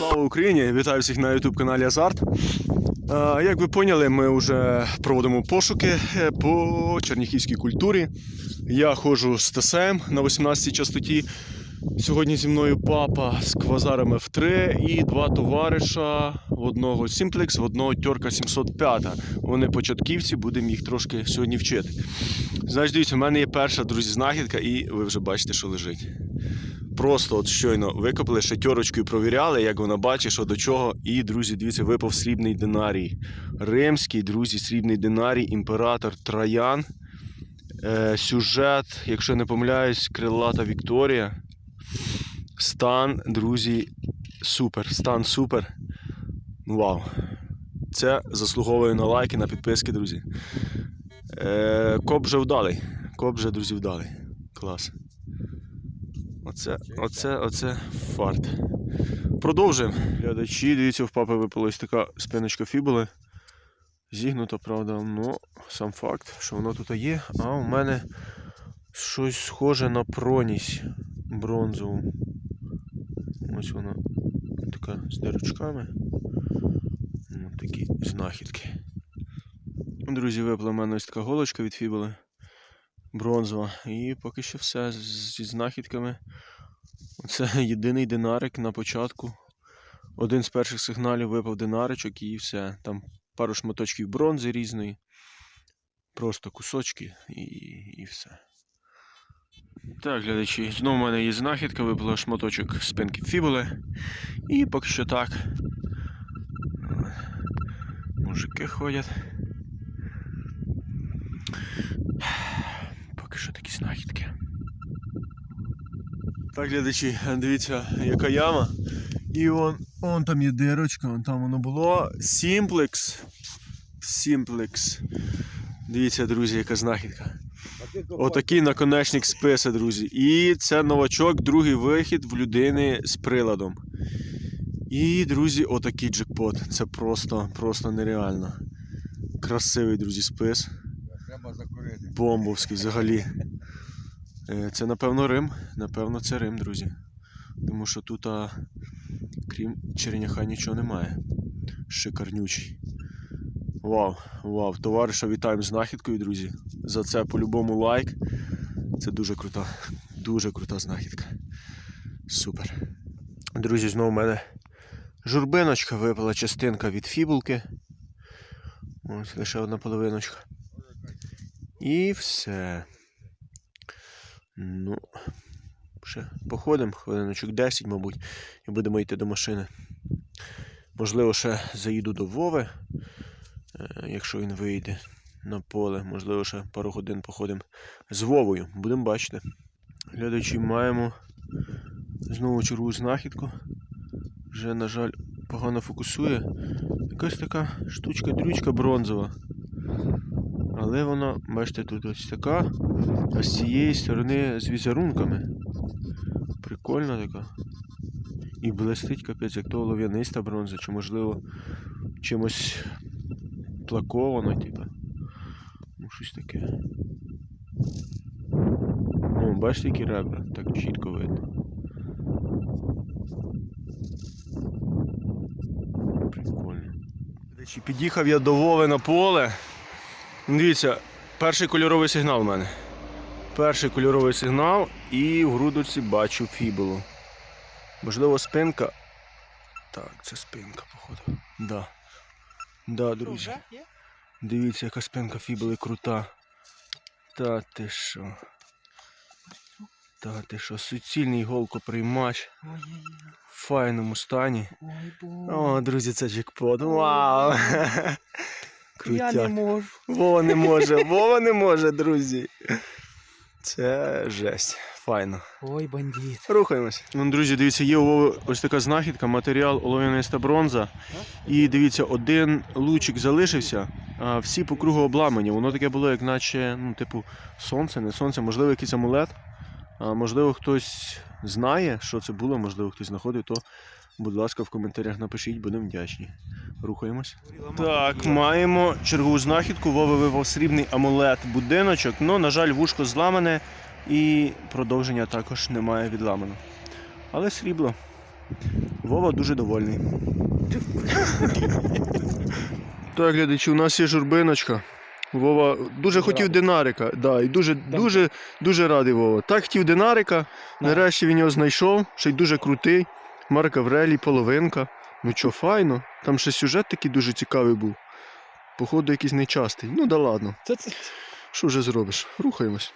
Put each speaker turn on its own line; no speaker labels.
Слава Україні! Вітаю всіх на youtube каналі Азарт. Як ви поняли, ми вже проводимо пошуки е, по черніхівській культурі. Я ходжу з ТСМ на 18-й частоті. Сьогодні зі мною папа з квазаром F3 і два товариша в одного Simplex, в одного Тьорка 705. Вони початківці, будемо їх трошки сьогодні вчити. Значить, дивіться, в мене є перша, друзі, знахідка, і ви вже бачите, що лежить. Просто от щойно викопали, ще тьорочкою провіряли, як вона бачить, що до чого. І, друзі, дивіться, випав срібний динарій. Римський, друзі, срібний динарій, імператор Троян. Е, сюжет, якщо не помиляюсь, крилата Вікторія. Стан, друзі, супер. Стан супер. Вау. Це заслуговує на лайки, на підписки, друзі. Е, коп вже вдалий. Коп вже, друзі, вдалий. Клас. Оце, оце, оце фарт. Продовжуємо. Глядачі, дивіться, в папи випалась така спиночка фібули. Зігнута, правда, ну, сам факт, що воно тут є. А у мене щось схоже на проність бронзову. Ось вона така з дирочками. Ну, такі знахідки. Друзі, випала в мене ось така голочка від фібули бронзова. І поки що все зі знахідками. Це єдиний динарик на початку. Один з перших сигналів випав динаричок і все. Там пару шматочків бронзи різної. Просто кусочки і, і все. Так, глядачі, знову в мене є знахідка, випала шматочок спинки фібули. І поки що так. Мужики ходять. Поки що такі знахідки. Так, глядачі, дивіться, яка яма. І вон, вон там є дирочка, вон там воно було. Simplex. Simplex. Дивіться, друзі, яка знахідка. Отакий наконечник списа, друзі. І це новачок, другий вихід в людини з приладом. І, друзі, отакий джекпот. Це просто, просто нереально. Красивий, друзі, спис. Бомбовський взагалі. Е, Це, напевно, Рим. Напевно, це Рим, друзі. Тому що тут, а, крім черняха, нічого немає. Шикарнючий. Вау, вау. Товариша, вітаємо з знахідкою, друзі. За це по-любому лайк. Це дуже крута, дуже крута знахідка. Супер. Друзі, знову в мене журбиночка випала частинка від фібулки. Ось лише одна половиночка. І все. Ну, ще походимо, хвилиночок 10, мабуть, і будемо йти до машини. Можливо, ще заїду до Вови, е, якщо він вийде на поле. Можливо, ще пару годин походимо з Вовою. Будемо бачити. Глядачі, маємо знову черву знахідку. Вже, на жаль, погано фокусує. Якась така штучка-дрючка бронзова. Але вона, бачите, тут ось така, а з цієї сторони з візерунками. Прикольна така. І блистить капець, як то олов'яниста бронза, чи можливо чимось плаковано, типу. Ну, щось таке. О, бачите, які ребра, так чітко видно. Прикольно. Під'їхав я до Вови на поле. Дивіться, перший кольоровий сигнал у мене. Перший кольоровий сигнал і в грудочці бачу фібулу. Можливо, спинка. Так, це спинка, походу. Да. Да, друзі. Дивіться, яка спинка фібули крута. Та ти що? Та ти що, суцільний голкоприймач в файному стані. О, друзі, це джекпот. Вау!
Я не можу.
Вова не може, Вова не може, друзі. Це жесть. Файно.
Ой, бандит.
Рухаємось. Ну, друзі, дивіться, є у Вови ось така знахідка, матеріал олов'яниста бронза. І дивіться, один лучик залишився, а всі по кругу обламані. Воно таке було, як наче, ну, типу, сонце, не сонце, можливо, якийсь амулет. А можливо, хтось знає, що це було, можливо, хтось знаходив, то, будь ласка, в коментарях напишіть, будемо вдячні. Рухаємось. Так, маємо чергову знахідку. Вова вивав срібний амулет будиночок. Ну, на жаль, вушко зламане і продовження також немає відламано. Але срібло. Вова дуже довольний. Так, глядачі, у нас є журбиночка. Вова дуже хотів динарика. Да, і дуже, дуже, дуже радий Вова. Так хотів динарика. Нарешті він його знайшов, ще й дуже крутий. Марк Аврелій, половинка. Ну чо, файно. Там ще сюжет такий дуже цікавий був. Походу, якийсь нечастий. Ну да ладно. Що вже зробиш? Рухаємось.